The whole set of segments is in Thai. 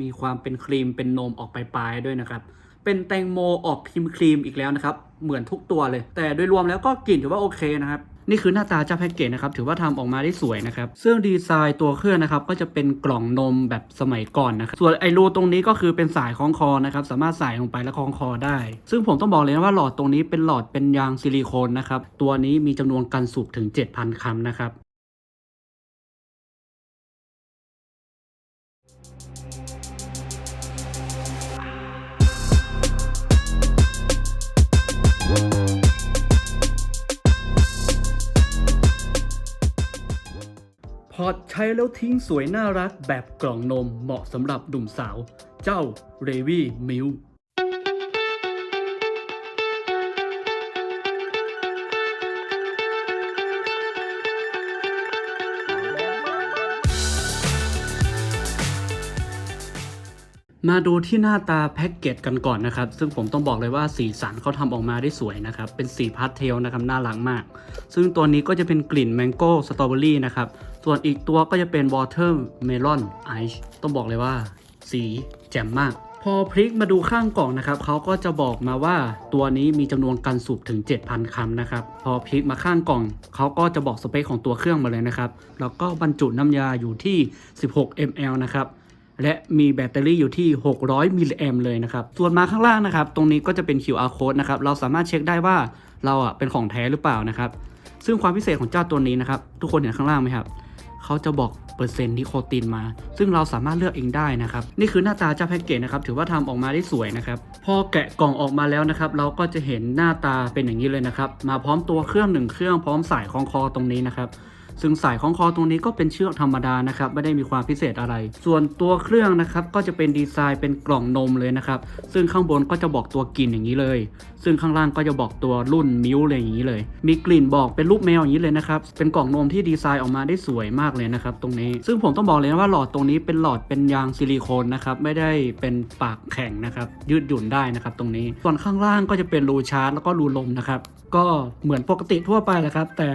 มีความเป็นครีมเป็นนมออกปลายๆด้วยนะครับ เป็นแตงโมออกครีมครีมอีกแล้วนะครับ เหมือนทุกตัวเลย แต่โดยรวมแล้วก็กลิ่นถือว่าโอเคนะครับ นี่คือหน้าตาเจ้าแพ็กเกจนะครับ ถือว่าทำออกมาได้สวยนะครับ ซึ่งดีไซน์ตัวเครื่องนะครับ ก็จะเป็นกล่องนมแบบสมัยก่อนนะครับ ส่วนไอรูตรงนี้ก็คือเป็นสายคล้องคอนะครับ สามารถใส่ลงไปแล้วคล้องคอได้ ซึ่งผมต้องบอกเลยนะว่าหลอดตรงนี้เป็นหลอดเป็นยางซิลิโคนนะครับ ตัวนี้มีจำนวนกันสูบถึง 7,000คำนะครับ พอใช้แล้วทิ้งสวยน่ารักแบบกล่องนมเหมาะสำหรับหนุ่มสาว เจ้าเรวี่มิล มาดูที่หน้าตาแพ็กเกจกันก่อนนะครับ ซึ่งผมต้องบอกเลยว่าสีสันเขาทำออกมาได้สวยนะครับ เป็นสีพาสเทลนะครับน่ารักมาก ซึ่งตัวนี้ก็จะเป็นกลิ่นแมงโก้สตรอเบอรี่นะครับ ส่วนอีกตัวก็จะเป็นวอเตอร์เมลอนไอซ์ต้องบอกเลยว่า สีแจ่มมาก พอพลิกมาดูข้างกล่องนะครับเขาก็จะบอกมาว่าตัวนี้มีจำนวนการสูบถึง 7,000คำนะครับ พอพลิกมาข้างกล่องเขาก็จะบอกสเปคของตัวเครื่องมาเลยนะครับแล้วก็บรรจุน้ำยาอยู่ที่ 16 ml นะครับ และมีแบตเตอรี่อยู่ที่ 600มิลลิแอมเลยนะครับ ส่วนมาข้างล่างนะครับ ตรงนี้ก็จะเป็น QR code นะครับ เราสามารถเช็คได้ว่าเราอะเป็นของแท้หรือเปล่านะครับ ซึ่งความพิเศษของเจ้าตัวนี้นะครับ ทุกคนเห็นข้างล่างไหมครับ เขาจะบอกเปอร์เซ็นต์นิโคตินมา ซึ่งเราสามารถเลือกเองได้นะครับ นี่คือหน้าตาเจ้าแพ็กเกจนะครับ ถือว่าทำออกมาได้สวยนะครับ พอแกะกล่องออกมาแล้วนะครับ เราก็จะเห็นหน้าตาเป็นอย่างนี้เลยนะครับ มาพร้อมตัวเครื่องหนึ่งเครื่องพร้อมสายคล้องคอตรงนี้นะครับ ซึ่งสายของคอตรงนี้ก็เป็นเชือกธรรมดานะครับไม่ได้มีความพิเศษอะไร ส่วนตัวเครื่องนะครับก็จะเป็นดีไซน์เป็นกล่องนมเลยนะครับซึ่งข้างบนก็จะบอกตัวกลิ่นอย่างนี้เลย ซึ่งข้างล่างก็จะบอกตัวรุ่นมิวเลยอย่างนี้เลย มีกลิ่นบอกเป็นรูปแมวอย่างนี้เลยนะครับเป็นกล่องนมที่ดีไซน์ออกมาได้สวยมากเลยนะครับตรงนี้ ซึ่งผมต้องบอกเลยนะว่าหลอดตรงนี้เป็นหลอดเป็นยางซิลิโคนนะครับไม่ได้เป็นปากแข็งนะครับยืดหยุ่นได้นะครับตรงนี้ ส่วนข้างล่างก็จะเป็นรูชาร์จแล้วก็รูลมนะครับก็เหมือนปกติทั่วไปแหละครับ แต่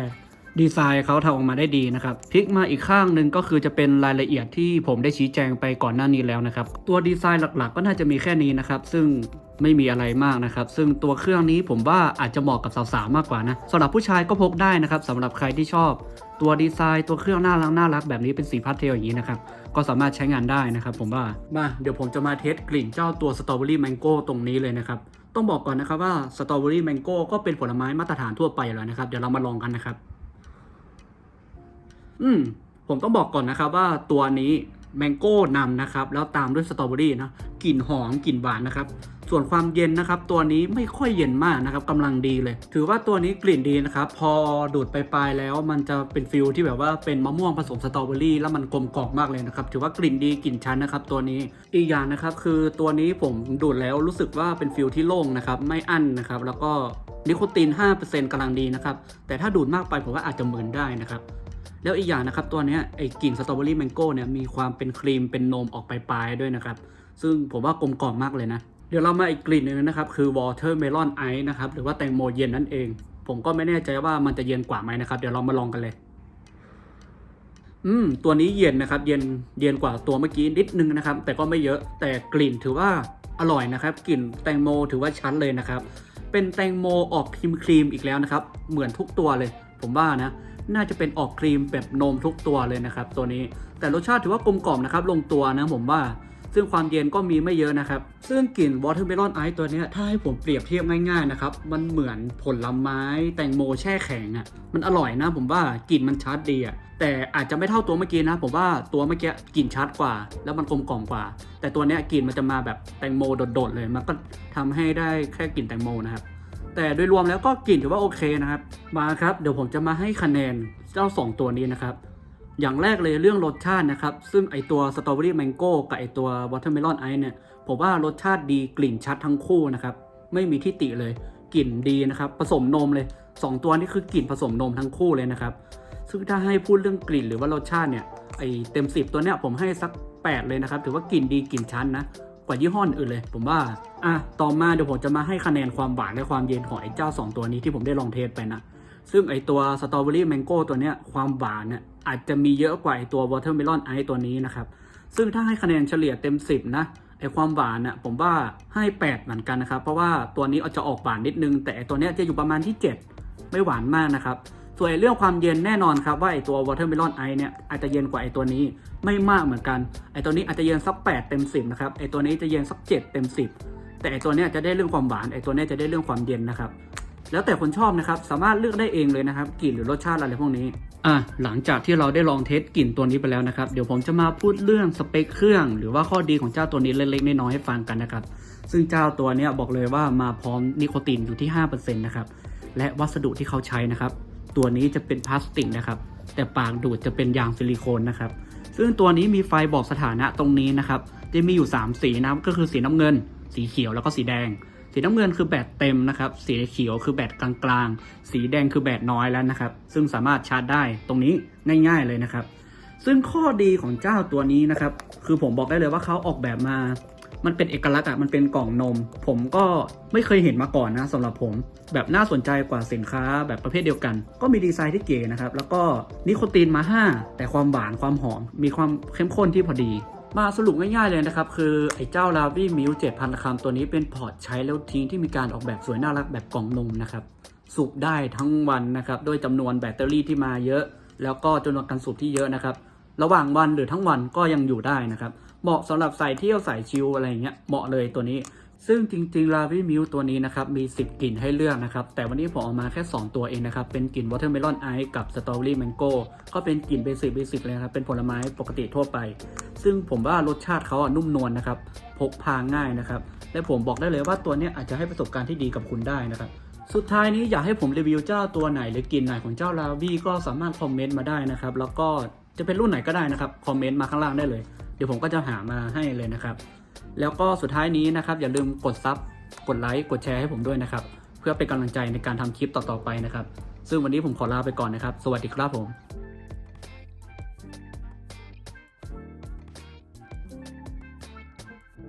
ดีไซน์เขาทำออกมาได้ดีนะครับพลิกมาอีกข้างหนึ่งก็คือจะเป็นรายละเอียดที่ผมได้ชี้แจงไปก่อนหน้านี้แล้วนะครับ ตัวดีไซน์หลักๆ ก็น่าจะมีแค่นี้นะครับ ซึ่งไม่มีอะไรมากนะครับ ซึ่งตัวเครื่องนี้ผมว่าอาจจะเหมาะกับสาวๆมากกว่านะสำหรับผู้ชายก็พกได้นะครับสำหรับใครที่ชอบ ตัวดีไซน์ตัวเครื่องน่ารักน่ารักแบบนี้เป็นสีพาสเทลอย่างนี้นะครับก็สามารถใช้งานได้นะครับ ผมว่ามาเดี๋ยวผมจะมาเทสกลิ่นเจ้าตัวสตรอเบอรี่แมงโก้ตรงนี้เลยนะครับต้องบอกก่อนนะครับว่าสตรอเบอรี่แมงโก้ก็เป็นผลไม้มาตรฐานทั่วไปแล้วนะครับเดี๋ยวเรามาลองกันนะครับ อืมผมต้องบอกก่อนนะครับว่าตัวนี้แมงโก้นำนะครับ แล้วตามด้วยสตรอเบอรี่นะกลิ่นหอมกลิ่นหวานนะครับ ส่วนความเย็นนะครับ ตัวนี้ไม่ค่อยเย็นมากนะครับกำลังดีเลย ถือว่าตัวนี้กลิ่นดีนะครับ พอดูดไปปลายแล้วมันจะเป็นฟิลที่แบบว่าเป็นมะม่วงผสมสตรอเบอรี่แล้วมันกลมกล่อมมากเลยนะครับ ถือว่ากลิ่นดีกลิ่นชั้นนะครับ ตัวนี้อีกอย่างนะครับ คือตัวนี้ผมดูดแล้วรู้สึกว่าเป็นฟิลที่โล่งนะครับ ไม่อั้นนะครับ แล้วก็นิโคติน5%กำลังดีนะครับแต่ถ้าดูดมากไปผมว่าอาจจะเมือนได้นะครับ แล้วอีกอย่างนะครับตัวนี้ไอ้กลิ่นสตรอเบอรี่แมงโก้เนี่ยมีความเป็นครีมเป็นนมออกปลายๆด้วยนะครับ ซึ่งผมว่ากลมกล่อมมากเลยนะ เดี๋ยวเรามาอีกกลิ่นหนึ่งนะครับ คือ watermelon ice นะครับ หรือว่าแตงโมเย็นนั่นเอง ผมก็ไม่แน่ใจว่ามันจะเย็นกว่าไหมนะครับ เดี๋ยวเรามาลองกันเลย อืม ตัวนี้เย็นนะครับ เย็นเย็นกว่าตัวเมื่อกี้นิดนึงนะครับ แต่ก็ไม่เยอะแต่กลิ่นถือว่าอร่อยนะครับกลิ่นแตงโมถือว่าชัดเลยนะครับ เป็นแตงโมออกครีมครีมอีกแล้วนะครับ เหมือนทุกตัวเลย ผมว่านะ น่าจะเป็นออกครีมแบบนมทุกตัวเลยนะครับ ตัวนี้แต่รสชาติถือว่ากลมกล่อมนะครับ ลงตัวนะผมว่า ซึ่งความเย็นก็มีไม่เยอะนะครับ ซึ่งกลิ่น watermelon ice ตัวนี้ถ้าให้ผมเปรียบเทียบง่ายๆนะครับ มันเหมือนผลไม้แตงโมแช่แข็งอะ่ะมันอร่อยนะผมว่ากลิ่นมันชัดดีอะ่ะแต่อาจจะไม่เท่าตัวเมื่อกี้นะ ผมว่าตัวเมื่อกี้กลิ่นชัดกว่า แล้วมันกลมกล่อมกว่า แต่ตัวเนี้ยกลิ่นมันจะมาแบบแตงโมโดดๆเลย มันก็ทำให้ได้แค่กลิ่นแตงโมนะครับ แต่โดยรวมแล้วก็กลิ่นถือว่าโอเคนะครับ มาครับเดี๋ยวผมจะมาให้คะแนนเจ้า 2 ตัวนี้นะครับ อย่างแรกเลยเรื่องรสชาตินะครับ ซึ่งไอตัวสตรอเบอรี่แมงโก้กับไอตัววอเตอร์เมลอนไอเนี่ยผมว่ารสชาติดีกลิ่นชัดทั้งคู่นะครับ ไม่มีที่ติเลยกลิ่นดีนะครับ ผสมนมเลย 2 ตัวนี้คือกลิ่นผสมนมทั้งคู่เลยนะครับ ซึ่งถ้าให้พูดเรื่องกลิ่นหรือว่ารสชาติเนี่ยไอเต็ม 10 ตัวเนี้ยผมให้สัก 8 เลยนะครับ ถือว่ากลิ่นดีกลิ่นชั้นนะ ว่ายี่ห้ออื่นเลย ผมว่าอะต่อมาเดี๋ยวผมจะมาให้คะแนนความหวานและความเย็นของไอ้เจ้า 2 ตัวนี้ที่ผมได้ลองเทสไปนะ ซึ่งไอ้ตัวสตรอเบอรี่แมงโก้ตัวเนี้ยความหวานเนี่ยอาจจะมีเยอะกว่าไอ้ตัววอเตอร์เมลอนไอตัวนี้นะครับ ซึ่งถ้าให้คะแนนเฉลี่ยเต็ม 10 นะไอความหวานน่ะผมว่าให้ 8 เหมือนกันนะครับ เพราะว่าตัวนี้อาจจะออกหวานนิดนึง แต่ไอ้ตัวเนี้ยจะอยู่ประมาณที่ 7 ไม่หวานมากนะครับ ส่วนไอเรื่องความเย็นแน่นอนครับว่าไอตัว watermelon ice เนี่ยอาจจะเย็นกว่าไอตัวนี้ไม่มากเหมือนกัน ไอตัวนี้อาจจะเย็นสัก 8 เต็ม 10 นะครับ ไอตัวนี้จะเย็นสัก 7 เต็ม 10 แต่ไอตัวเนี้ยจะได้เรื่องความหวาน ไอตัวเนี้ยจะได้เรื่องความเย็นนะครับ แล้วแต่คนชอบนะครับ สามารถเลือกได้เองเลยนะครับ กลิ่นหรือรสชาติอะไรพวกนี้ อะ หลังจากที่เราได้ลองเทสกลิ่นตัวนี้ไปแล้วนะครับ เดี๋ยวผมจะมาพูดเรื่องสเปคเครื่อง หรือว่าข้อดีของเจ้าตัวนี้เล็กๆน้อยๆให้ฟังกันนะครับ ซึ่งเจ้าตัวเนี้ยบอกเลยว่ามาพร้อมนิโคตินอยู่ที่5%นะครับ และวัสดุที่เขาใช้นะครับ ตัวนี้จะเป็นพลาสติกนะครับ แต่ปากดูดจะเป็นยางซิลิโคนนะครับ ซึ่งตัวนี้มีไฟบอกสถานะตรงนี้นะครับ จะมีอยู่ 3 สีนะครับก็คือสีน้ำเงิน สีเขียวแล้วก็สีแดง สีน้ำเงินคือแบตเต็มนะครับ สีเขียวคือแบตกลางๆ สีแดงคือแบตน้อยแล้วนะครับ ซึ่งสามารถชาร์จได้ตรงนี้ง่าย ๆเลยนะครับ ซึ่งข้อดีของเจ้าตัวนี้นะครับ คือผมบอกได้เลยว่าเขาออกแบบมา มันเป็นเอกลักษณ์อะมันเป็นกล่องนม ผมก็ไม่เคยเห็นมาก่อนนะสำหรับผมแบบน่าสนใจกว่าสินค้าแบบประเภทเดียวกัน ก็มีดีไซน์ที่เก๋นะครับแล้วก็นิโคตินมา 5 แต่ความหวานความหอม มีความเข้มข้นที่พอดีมาสรุปง่ายๆเลยนะครับ คือไอ้เจ้าลาวี่มิว7,000คำตัวนี้เป็นพอร์ตใช้แล้วทิ้งที่มีการออกแบบสวยน่ารักแบบกล่องนมนะครับ สูบได้ทั้งวันนะครับ ด้วยจำนวนแบตเตอรี่ที่มาเยอะ แล้วก็จำนวนการสูบที่เยอะนะครับ ระหว่างวันหรือทั้งวันก็ยังอยู่ได้นะครับ เหมาะสำหรับใส่เที่ยวใส่ชิลอะไรอย่างเงี้ยเหมาะเลยตัวนี้ ซึ่งจริงๆลาวิมิวตัวนี้นะครับมี 10 กลิ่นให้เลือกนะครับ แต่วันนี้ผมเอามาแค่ 2 ตัวเองนะครับ เป็นกลิ่นวอเตอร์เมลอนไอซ์กับสตรอเบอรี่แมงโก้ก็เป็นกลิ่นเบสิกเบสิกเลยครับเป็นผลไม้ปกติทั่วไป ซึ่งผมว่ารสชาติเขาอะนุ่มนวลนะครับพกพาง่ายนะครับและผมบอกได้เลยว่าตัวนี้อาจจะให้ประสบการณ์ที่ดีกับคุณได้นะครับสุดท้ายนี้อยากให้ผมรีวิวเจ้าตัวไหนหรือกลิ่นไหนของเจ้าลาวี่ก็สามารถคอมเมนต์มาได้นะครับ แล้วก็จะเป็นรุ่นไหนก็ได้นะครับ คอมเมนต์มาข้างล่างได้เลย ดี๋ยวผมก็จะหามาให้เลยนะครับ แล้วก็สุดท้ายนี้นะครับ อย่าลืมกดซับกดไลค์กดแชร์ให้ผมด้วยนะครับ เพื่อเป็นกำลังใจในการทำคลิปต่อๆไปนะครับ ซึ่งวันนี้ผมขอลาไปก่อนนะครับ สวัสดีครับผม